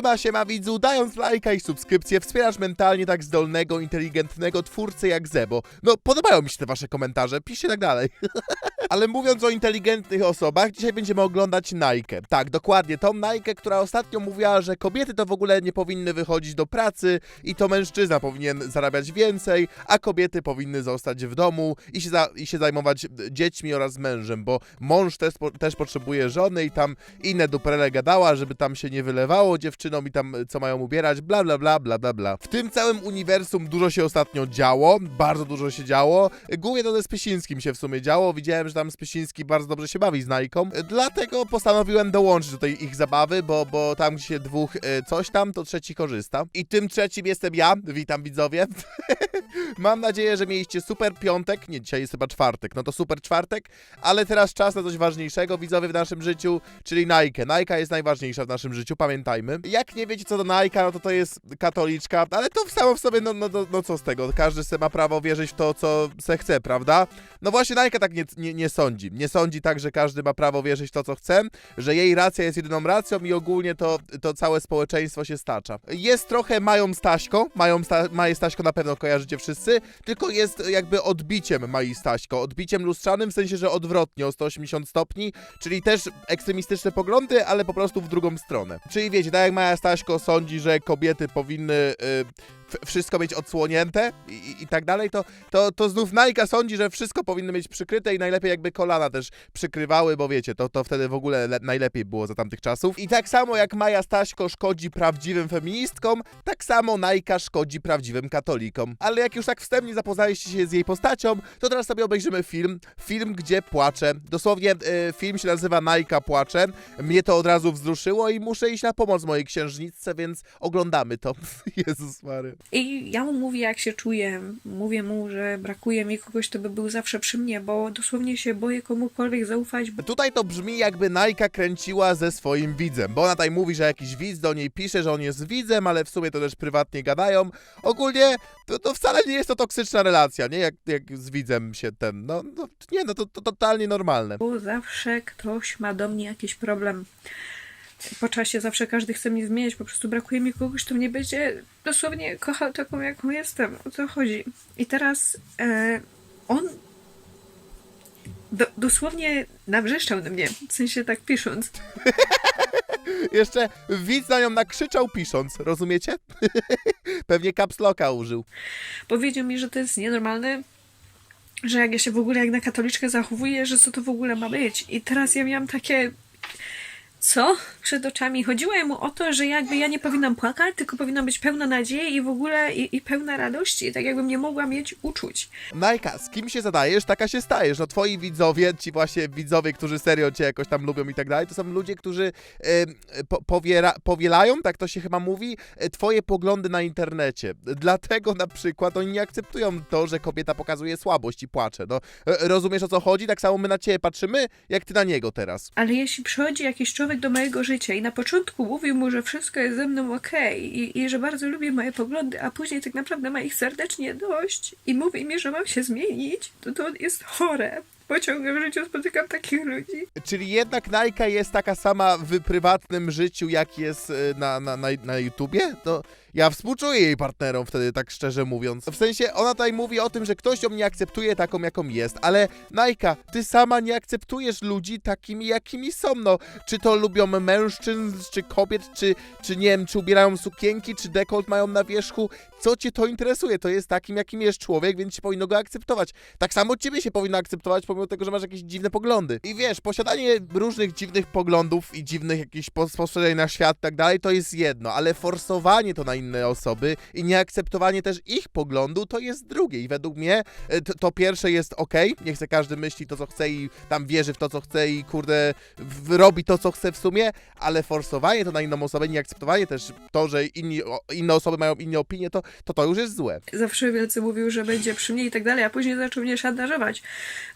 Siema, siema widzu, dając lajka i subskrypcję wspierasz mentalnie tak zdolnego, inteligentnego twórcę jak Zebo. No, podobają mi się te wasze komentarze, piszcie tak dalej. Ale mówiąc o inteligentnych osobach, dzisiaj będziemy oglądać Nike. Tak, dokładnie, tą Nike, która ostatnio mówiła, że kobiety to w ogóle nie powinny wychodzić do pracy i to mężczyzna powinien zarabiać więcej, a kobiety powinny zostać w domu i się, za, i się zajmować dziećmi oraz mężem, bo mąż też, po- też potrzebuje żony i tam inne duperele gadała, żeby tam się nie wylewało dziewczynom i tam co mają ubierać, bla bla bla bla bla bla. W tym całym uniwersum dużo się ostatnio działo, bardzo dużo się działo. Głównie to ze Spysińskim się w sumie działo. Widziałem, że tam Spysiński bardzo dobrze się bawi z Najką, dlatego postanowiłem dołączyć do tej ich zabawy, bo, bo tam gdzie się dwóch e, coś tam, to trzeci korzysta. I tym trzecim jestem ja. Witam widzowie. Mam nadzieję, że mieliście super piątek. Nie, dzisiaj jest chyba czwartek, no to super czwartek, ale teraz czas na coś ważniejszego, widzowie, w naszym życiu, czyli Nike. Nike jest najważniejsza w naszym życiu, pamiętajmy. Jak nie wiecie co do Nike, no to to jest katoliczka, ale to samo w sobie, no, no, no, no co z tego, każdy se ma prawo wierzyć w to, co se chce, prawda? No właśnie Nike tak nie, nie, nie sądzi. Nie sądzi tak, że każdy ma prawo wierzyć w to, co chce, że jej racja jest jedyną racją i ogólnie to, to całe społeczeństwo się stacza. Jest trochę Mają Staśko, Mają Sta Maję Staśko na pewno kojarzycie wszyscy, tylko jest jakby odbiciem Mai Staśko, odbiciem lustrzanym, w sensie, że odwrotnie o 180 stopni, czyli też ekstremistyczne poglądy, ale po prostu w drugą stronę. Czyli wiecie, tak jak Maja Staśko sądzi, że kobiety powinny y, wszystko mieć odsłonięte i, i, i tak dalej, to, to, to znów Nike sądzi, że wszystko powinno mieć przykryte i najlepiej jakby kolana też przykrywały, bo wiecie, to, to wtedy w ogóle le- najlepiej było za tamtych czasów. I tak samo jak Maja Staśko szkodzi prawdziwym feministkom, tak samo Nike szkodzi prawdziwym katolikom. Ale jak już tak wstępnie zapoznaliście się z jej postacią, to teraz sobie obejrzymy film. Film, gdzie płacze. Dosłownie e, film się nazywa Nike płacze. Mnie to od razu wzruszyło i muszę iść na pomoc mojej księżniczce, więc oglądamy to. Jezus Mary. I ja mu mówię, jak się czuję. Mówię mu, że brakuje mi kogoś, kto by był zawsze przy mnie, bo dosłownie się boję komukolwiek zaufać, bo Tutaj to brzmi jakby Nike kręciła ze swoim widzem, bo ona tutaj mówi, że jakiś widz do niej pisze, że on jest widzem, ale w sumie to też prywatnie gadają. Ogólnie to, to wcale nie jest to toksyczna relacja, nie? Jak, jak z widzem się ten, no, no nie, no to, to totalnie normalne. zawsze ktoś ma do mnie jakiś problem. Po czasie zawsze każdy chce mnie zmieniać, po prostu brakuje mi kogoś, kto mnie będzie dosłownie kochał taką, jaką jestem. O co chodzi? I teraz e, on do, dosłownie nawrzeszczał na mnie, w sensie tak pisząc. Jeszcze widz na nią nakrzyczał pisząc, rozumiecie? Pewnie caps locka użył. powiedział mi, że to jest nienormalne, że jak ja się w ogóle jak na katoliczkę zachowuję, że co to w ogóle ma być. I teraz ja miałam takie. Co? Przed oczami. Chodziło mu o to, że jakby ja nie powinnam płakać, tylko powinnam być pełna nadziei i w ogóle i, i pełna radości, tak jakbym nie mogła mieć uczuć. Najka, z kim się zadajesz, taka się stajesz. No twoi widzowie, ci właśnie widzowie, którzy serio cię jakoś tam lubią i tak dalej, to są ludzie, którzy e, po, powiera, powielają, tak to się chyba mówi, e, twoje poglądy na internecie. Dlatego na przykład oni nie akceptują to, że kobieta pokazuje słabość i płacze. No, e, rozumiesz o co chodzi? Tak samo my na ciebie patrzymy, jak ty na niego teraz. Ale jeśli przychodzi jakiś człowiek do mojego życia i na początku mówił mu, że wszystko jest ze mną okej i, i że bardzo lubi moje poglądy, a później tak naprawdę ma ich serdecznie dość i mówi mi, że mam się zmienić, to to jest chore. Bo ciągle w życiu spotykam takich ludzi. Czyli jednak Nike jest taka sama w prywatnym życiu, jak jest e, na, na, na, na YouTubie? To ja współczuję jej partnerom wtedy, tak szczerze mówiąc. W sensie, ona tutaj mówi o tym, że ktoś ją nie akceptuje taką, jaką jest, ale Nike, ty sama nie akceptujesz ludzi takimi, jakimi są, no. Czy to lubią mężczyzn, czy kobiet, czy, czy nie wiem, czy ubierają sukienki, czy dekolt mają na wierzchu. Co cię to interesuje? To jest takim, jakim jest człowiek, więc się powinno go akceptować. Tak samo ciebie się powinno akceptować, pomimo tego, że masz jakieś dziwne poglądy. I wiesz, posiadanie różnych dziwnych poglądów i dziwnych jakichś spo- spostrzeżeń na świat i tak dalej, to jest jedno, ale forsowanie to na inne osoby i nieakceptowanie też ich poglądu to jest drugie. I według mnie e, to, to pierwsze jest ok, niech se każdy myśli to, co chce i tam wierzy w to, co chce i kurde, robi to, co chce w sumie, ale forsowanie to na inną osobę, nieakceptowanie też to, że inni, inne osoby mają inne opinie, to, to to już jest złe. Zawsze wielce mówił, że będzie przy mnie i tak dalej, a później zaczął mnie szantażować,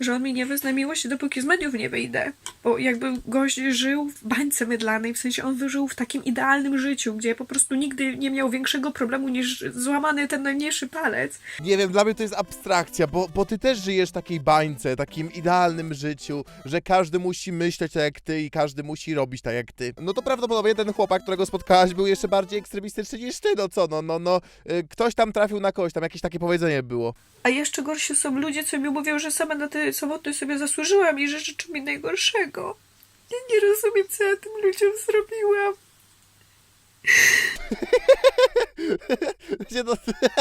że on mi nie wyzna miłości, dopóki z mediów nie wyjdę. Bo jakby gość żył w bańce mydlanej, w sensie on wyżył w takim idealnym życiu, gdzie po prostu nigdy nie miał większego problemu niż złamany ten najmniejszy palec. Nie wiem, dla mnie to jest abstrakcja, bo, bo ty też żyjesz w takiej bańce, takim idealnym życiu, że każdy musi myśleć tak jak ty i każdy musi robić tak jak ty. No to prawdopodobnie ten chłopak, którego spotkałaś, był jeszcze bardziej ekstremistyczny niż ty, no co, no, no, no, y, ktoś tam trafił na kogoś, tam jakieś takie powiedzenie było. A jeszcze gorsi są ludzie, co mi mówią, że sama na tę samotność sobie zasłużyłam i że życzą mi najgorszego. Ja nie rozumiem, co ja tym ludziom zrobiłam. Wiecie, no,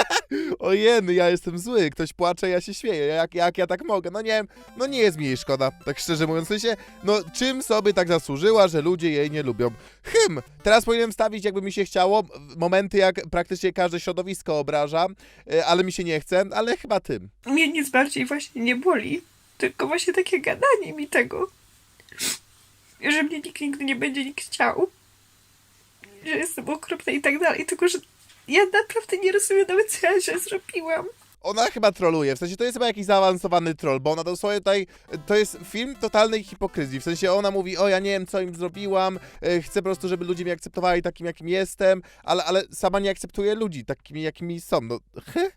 ojeny, ja jestem zły, ktoś płacze, ja się śmieję, jak, jak ja tak mogę? No nie wiem, no nie jest mi jej szkoda, tak szczerze mówiąc, w sensie, no czym sobie tak zasłużyła, że ludzie jej nie lubią? Hym, teraz powinienem stawić, jakby mi się chciało, momenty, jak praktycznie każde środowisko obraża, y, ale mi się nie chce, ale chyba tym. Mnie nic bardziej właśnie nie boli, tylko właśnie takie gadanie mi tego, że mnie nikt nigdy nie będzie nikt chciał, że jestem okropna i tak dalej, tylko że ja naprawdę nie rozumiem nawet, co ja źle zrobiłam. Ona chyba troluje, w sensie to jest chyba jakiś zaawansowany troll, bo ona dosłownie tutaj, to jest film totalnej hipokryzji, w sensie ona mówi, o ja nie wiem co im zrobiłam, e, chcę po prostu, żeby ludzie mnie akceptowali takim jakim jestem, ale, ale sama nie akceptuje ludzi takimi jakimi są, no?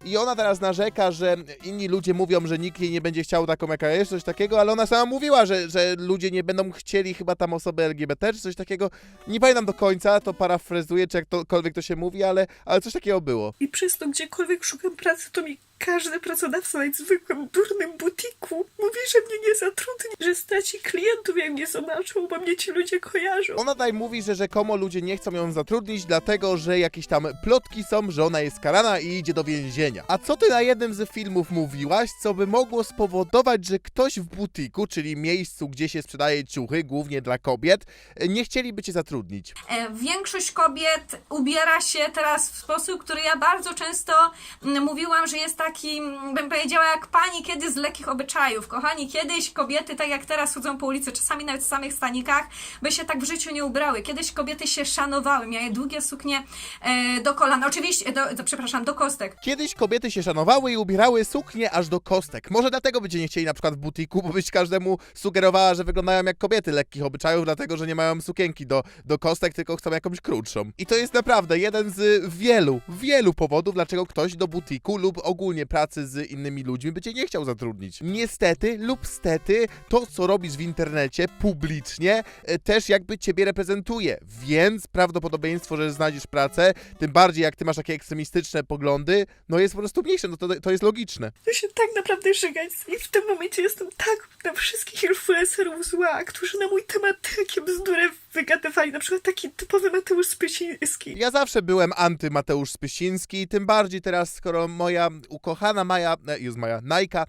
I ona teraz narzeka, że inni ludzie mówią, że nikt jej nie będzie chciał taką jaka jest, coś takiego, ale ona sama mówiła, że, że ludzie nie będą chcieli chyba tam osoby LGBT, czy coś takiego, nie pamiętam do końca, to parafrazuję, czy jakkolwiek to się mówi, ale, ale coś takiego było. I przez to, gdziekolwiek szukam pracy, to mi każdy pracodawca w zwykłym, durnym butiku mówi, że mnie nie zatrudni, że straci klientów, jak mnie zobaczą, bo mnie ci ludzie kojarzą. Ona tutaj mówi, że rzekomo ludzie nie chcą ją zatrudnić, dlatego że jakieś tam plotki są, że ona jest karana i idzie do więzienia. A co ty na jednym z filmów mówiłaś, co by mogło spowodować, że ktoś w butiku, czyli miejscu, gdzie się sprzedaje ciuchy, głównie dla kobiet, nie chcieliby cię zatrudnić? E, Większość kobiet ubiera się teraz w sposób, który ja bardzo często mm, mówiłam, że jest taki, mm, bym powiedziała, jak pani kiedyś z lekkich obyczajów. Kochani, kiedyś kobiety, tak jak teraz chodzą po ulicy, czasami nawet w samych stanikach, by się tak w życiu nie ubrały. Kiedyś kobiety się szanowały, miały długie suknie e, do kolan, oczywiście, do, do, przepraszam, do kostek. Kiedyś kobiety się szanowały i ubierały suknie aż do kostek. Może dlatego by cię nie chcieli na przykład w butiku, bo byś każdemu sugerowała, że wyglądają jak kobiety lekkich obyczajów, dlatego że nie mają sukienki do, do kostek, tylko chcą jakąś krótszą. I to jest naprawdę jeden z wielu, wielu powodów, dlaczego ktoś do butiku lub ogólnie pracy z innymi ludźmi by cię nie chciał zatrudnić. Niestety lub stety, to co robisz w internecie publicznie e, też jakby ciebie reprezentuje, więc prawdopodobieństwo, że znajdziesz pracę, tym bardziej jak ty masz takie ekstremistyczne poglądy, no jest po prostu mniejsze, no to, to jest logiczne. Ja się tak naprawdę żygać i w tym momencie jestem tak na wszystkich influencerów zła, którzy na mój temat takie bzdury wygadywali, na przykład taki typowy Mateusz Spysiński. Ja zawsze byłem anty Mateusz Spysiński, tym bardziej teraz, skoro moja ukochana Maja, e, już Maja, Najka,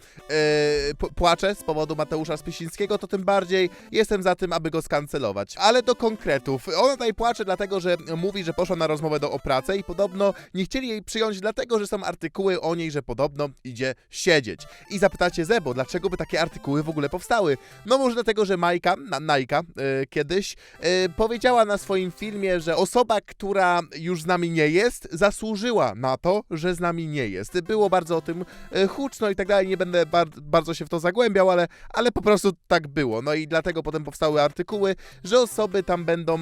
p- płacze z powodu Mateusza Spysińskiego, to tym bardziej jestem za tym, aby go skancelować. Ale do konkretów. Ona tutaj płacze dlatego, że mówi, że poszła na rozmowę do o pracę i podobno nie chcieli jej przyjąć dlatego, że są artykuły o niej, że podobno idzie siedzieć. I zapytacie Zebo, dlaczego by takie artykuły w ogóle powstały? No może dlatego, że Majka, na, Najka e, kiedyś e, powiedziała na swoim filmie, że osoba, która już z nami nie jest, zasłużyła na to, że z nami nie jest. Było bardzo o tym e, huczno i tak dalej, nie będę bar bardzo się w to zagłębiał, ale, ale po prostu tak było. No i dlatego potem powstały artykuły, że osoby tam będą e,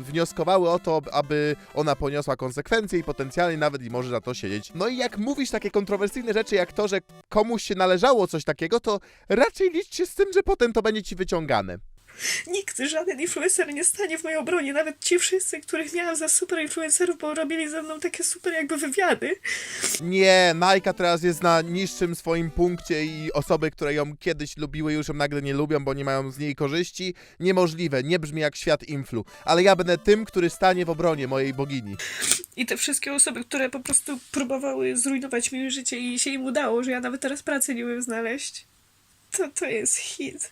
wnioskowały o to, aby ona poniosła konsekwencje i potencjalnie nawet i może za to siedzieć. No i jak mówisz takie kontrowersyjne rzeczy jak to, że komuś się należało coś takiego, to raczej licz się z tym, że potem to będzie ci wyciągane. Nikt, żaden influencer nie stanie w mojej obronie, nawet ci wszyscy, których miałam za super influencerów, bo robili ze mną takie super jakby wywiady. Nie, Najka teraz jest na niższym swoim punkcie i osoby, które ją kiedyś lubiły, już ją nagle nie lubią, bo nie mają z niej korzyści. Niemożliwe, nie brzmi jak świat influ. Ale ja będę tym, który stanie w obronie mojej bogini. I te wszystkie osoby, które po prostu próbowały zrujnować mi życie i się im udało, że ja nawet teraz pracy nie umiem znaleźć. To, to jest hit.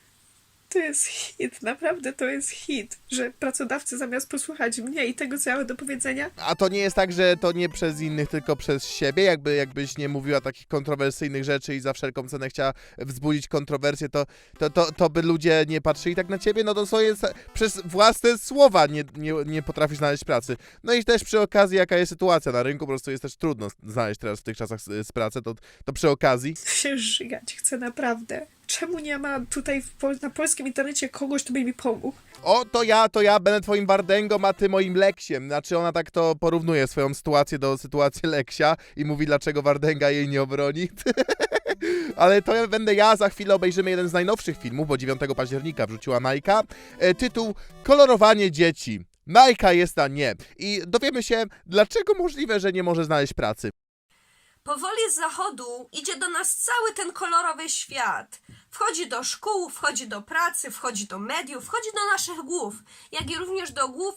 To jest hit, naprawdę to jest hit, że pracodawcy zamiast posłuchać mnie i tego, co ja mam do powiedzenia, A to nie jest tak, że to nie przez innych, tylko przez siebie? Jakby, jakbyś nie mówiła takich kontrowersyjnych rzeczy i za wszelką cenę chciała wzbudzić kontrowersję, to, to, to, to by ludzie nie patrzyli tak na ciebie? No to co jest, przez własne słowa nie, nie, nie potrafisz znaleźć pracy. No i też przy okazji, jaka jest sytuacja na rynku, po prostu jest też trudno znaleźć teraz w tych czasach z, z pracę, to, to przy okazji. się żygać chcę naprawdę. Czemu nie ma tutaj w, pol- na polskim internecie kogoś, kto by mi pomógł? O, to ja, to ja będę twoim Wardęgą, a ty moim Leksiem. Znaczy ona tak to porównuje swoją sytuację do sytuacji Leksia i mówi, dlaczego Wardęga jej nie obroni. Ale to ja będę ja, za chwilę obejrzymy jeden z najnowszych filmów, bo 9 października wrzuciła Najka. E, tytuł Kolorowanie dzieci. Najka jest na nie. I dowiemy się, dlaczego możliwe, że nie może znaleźć pracy. Powoli z zachodu idzie do nas cały ten kolorowy świat. Wchodzi do szkół, wchodzi do pracy, wchodzi do mediów, wchodzi do naszych głów, jak i również do głów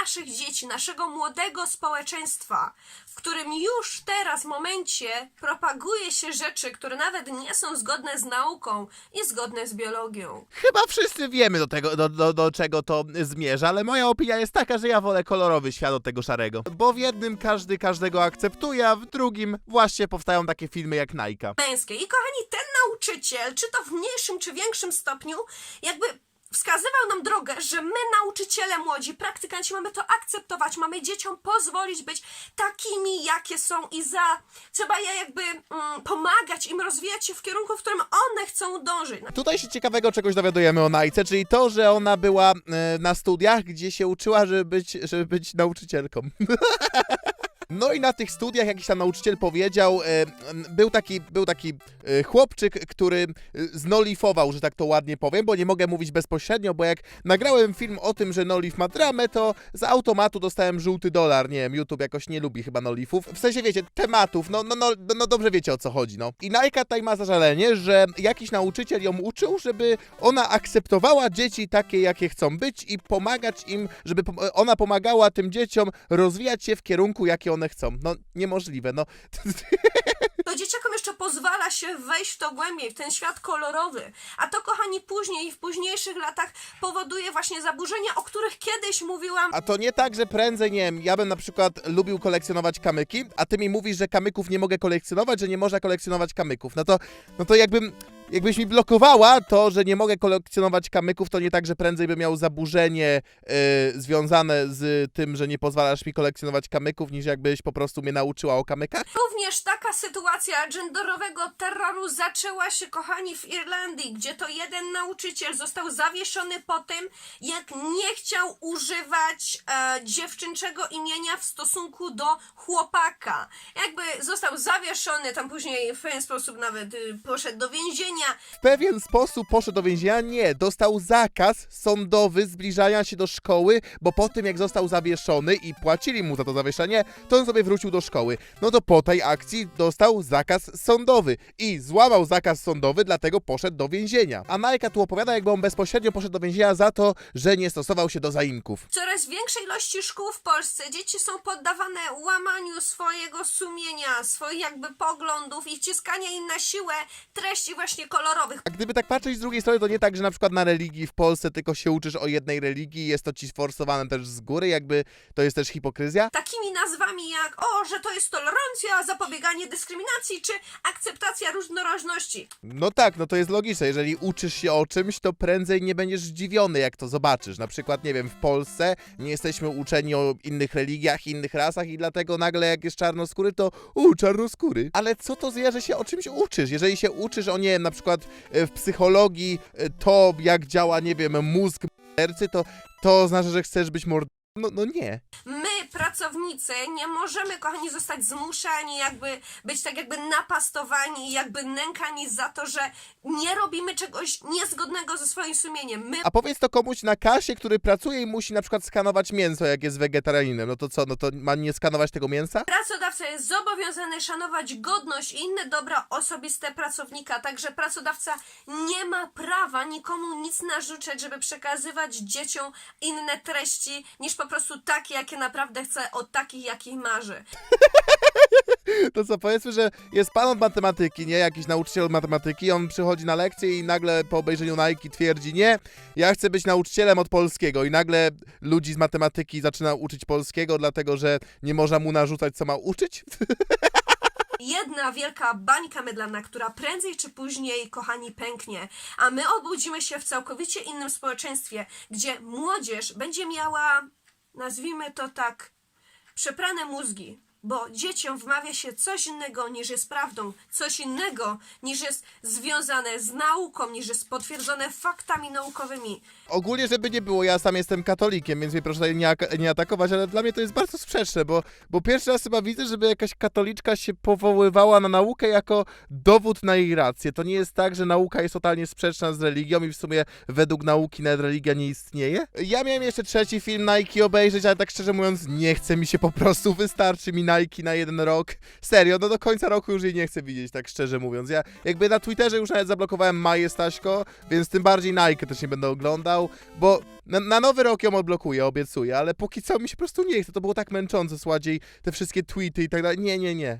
naszych dzieci, naszego młodego społeczeństwa, w którym już teraz momencie propaguje się rzeczy, które nawet nie są zgodne z nauką i zgodne z biologią. Chyba wszyscy wiemy do, tego, do, do, do czego to zmierza, ale moja opinia jest taka, że ja wolę kolorowy świat od tego szarego. Bo w jednym każdy każdego akceptuje, a w drugim właśnie powstają takie filmy jak Najka. męskiej. I kochani, ten nauczyciel, czy to w mniejszym, czy większym stopniu, jakby wskazywał nam drogę, że my, nauczyciele młodzi, praktykanci, mamy to akceptować, mamy dzieciom pozwolić być takimi, jakie są i za trzeba je jakby mm, pomagać im rozwijać się w kierunku, w którym one chcą dążyć. Tutaj się ciekawego czegoś dowiadujemy o Najce, czyli to, że ona była e, na studiach, gdzie się uczyła, żeby być, żeby być nauczycielką. No i na tych studiach jakiś tam nauczyciel powiedział, e, był taki, był taki e, chłopczyk, który e, znolifował, że tak to ładnie powiem, bo nie mogę mówić bezpośrednio, bo jak nagrałem film o tym, że Nolif ma dramę, to z automatu dostałem żółty dolar, nie wiem, YouTube jakoś nie lubi chyba Nolifów. W sensie, wiecie, tematów, no, no, no, no, dobrze wiecie o co chodzi, no. I Najka tutaj ma zażalenie, że jakiś nauczyciel ją uczył, żeby ona akceptowała dzieci takie, jakie chcą być i pomagać im, żeby ona pomagała tym dzieciom rozwijać się w kierunku, jakie one chcą. No, niemożliwe, no. To dzieciakom jeszcze pozwala się wejść w to głębiej, w ten świat kolorowy. A to, kochani, później, w późniejszych latach powoduje właśnie zaburzenia, o których kiedyś mówiłam. A to nie tak, że prędzej, nie wiem, ja bym na przykład lubił kolekcjonować kamyki, a ty mi mówisz, że kamyków nie mogę kolekcjonować, że nie można kolekcjonować kamyków. No to, no to jakbym, jakbyś mi blokowała to, że nie mogę kolekcjonować kamyków, to nie tak, że prędzej bym miał zaburzenie y, związane z tym, że nie pozwalasz mi kolekcjonować kamyków, niż jakbyś po prostu mnie nauczyła o kamykach. Również taka sytuacja genderowego terroru zaczęła się, kochani, w Irlandii, gdzie to jeden nauczyciel został zawieszony po tym, jak nie chciał używać e, dziewczynczego imienia w stosunku do chłopaka. Jakby został zawieszony, tam później w pewien sposób nawet y, poszedł do więzienia. W pewien sposób poszedł do więzienia? Nie, dostał zakaz sądowy zbliżania się do szkoły, bo po tym jak został zawieszony i płacili mu za to zawieszenie, to on sobie wrócił do szkoły. No to po tej akcji dostał zakaz sądowy i złamał zakaz sądowy, dlatego poszedł do więzienia. A Najka tu opowiada, jakby on bezpośrednio poszedł do więzienia za to, że nie stosował się do zaimków. Coraz większej ilości szkół w Polsce dzieci są poddawane łamaniu swojego sumienia, swoich jakby poglądów i wciskania im na siłę treści właśnie kolorowych. A gdyby tak patrzeć z drugiej strony, to nie tak, że na przykład na religii w Polsce tylko się uczysz o jednej religii jest to ci sforsowane też z góry, jakby to jest też hipokryzja? Takimi nazwami jak o, że to jest tolerancja, zapobieganie dyskryminacji czy akceptacja różnorodności. No tak, no to jest logiczne. Jeżeli uczysz się o czymś, to prędzej nie będziesz zdziwiony, jak to zobaczysz. Na przykład, nie wiem, w Polsce nie jesteśmy uczeni o innych religiach, innych rasach i dlatego nagle jak jest czarnoskóry, to u, czarnoskóry. Ale co to zje, że się o czymś uczysz? Jeżeli się uczysz o, nie wiem, na przykład e, w psychologii e, to, jak działa, nie wiem, mózg sercy, to to oznacza, że chcesz być mord... No, no nie. Pracownicy, nie możemy, kochani, zostać zmuszani, jakby być tak jakby napastowani, jakby nękani za to, że nie robimy czegoś niezgodnego ze swoim sumieniem. My A powiedz to komuś na kasie, który pracuje i musi na przykład skanować mięso, jak jest wegetarianinem. No to co, no to ma nie skanować tego mięsa? Pracodawca jest zobowiązany szanować godność i inne dobra osobiste pracownika, także pracodawca nie ma prawa nikomu nic narzucać, żeby przekazywać dzieciom inne treści niż po prostu takie, jakie naprawdę chce, o takich, jakich marzy. To co, powiedzmy, że jest pan od matematyki, nie? Jakiś nauczyciel od matematyki, on przychodzi na lekcję i nagle po obejrzeniu Nike twierdzi, nie, ja chcę być nauczycielem od polskiego i nagle ludzi z matematyki zaczyna uczyć polskiego, dlatego że nie można mu narzucać, co ma uczyć? Jedna wielka bańka mydlana, która prędzej czy później, kochani, pęknie, a my obudzimy się w całkowicie innym społeczeństwie, gdzie młodzież będzie miała, nazwijmy to tak, przeprane mózgi. bo dzieciom wmawia się coś innego niż jest prawdą, coś innego niż jest związane z nauką, niż jest potwierdzone faktami naukowymi. Ogólnie, żeby nie było, ja sam jestem katolikiem, więc mnie proszę tutaj nie, nie atakować, ale dla mnie to jest bardzo sprzeczne, bo, bo pierwszy raz chyba widzę, żeby jakaś katoliczka się powoływała na naukę jako dowód na jej rację. To nie jest tak, że nauka jest totalnie sprzeczna z religią i w sumie według nauki nawet religia nie istnieje. Ja miałem jeszcze trzeci film Nike obejrzeć, ale tak szczerze mówiąc nie chce mi się po prostu, wystarczy mi Nike na jeden rok. Serio, no do końca roku już jej nie chcę widzieć, tak szczerze mówiąc. Ja jakby na Twitterze już nawet zablokowałem Maję Staśko, więc tym bardziej Nike też nie będę oglądał, bo na, na nowy rok ją odblokuję, obiecuję, ale póki co mi się po prostu nie chce. To było tak męczące, jej te wszystkie tweety i tak dalej. Nie, nie, nie.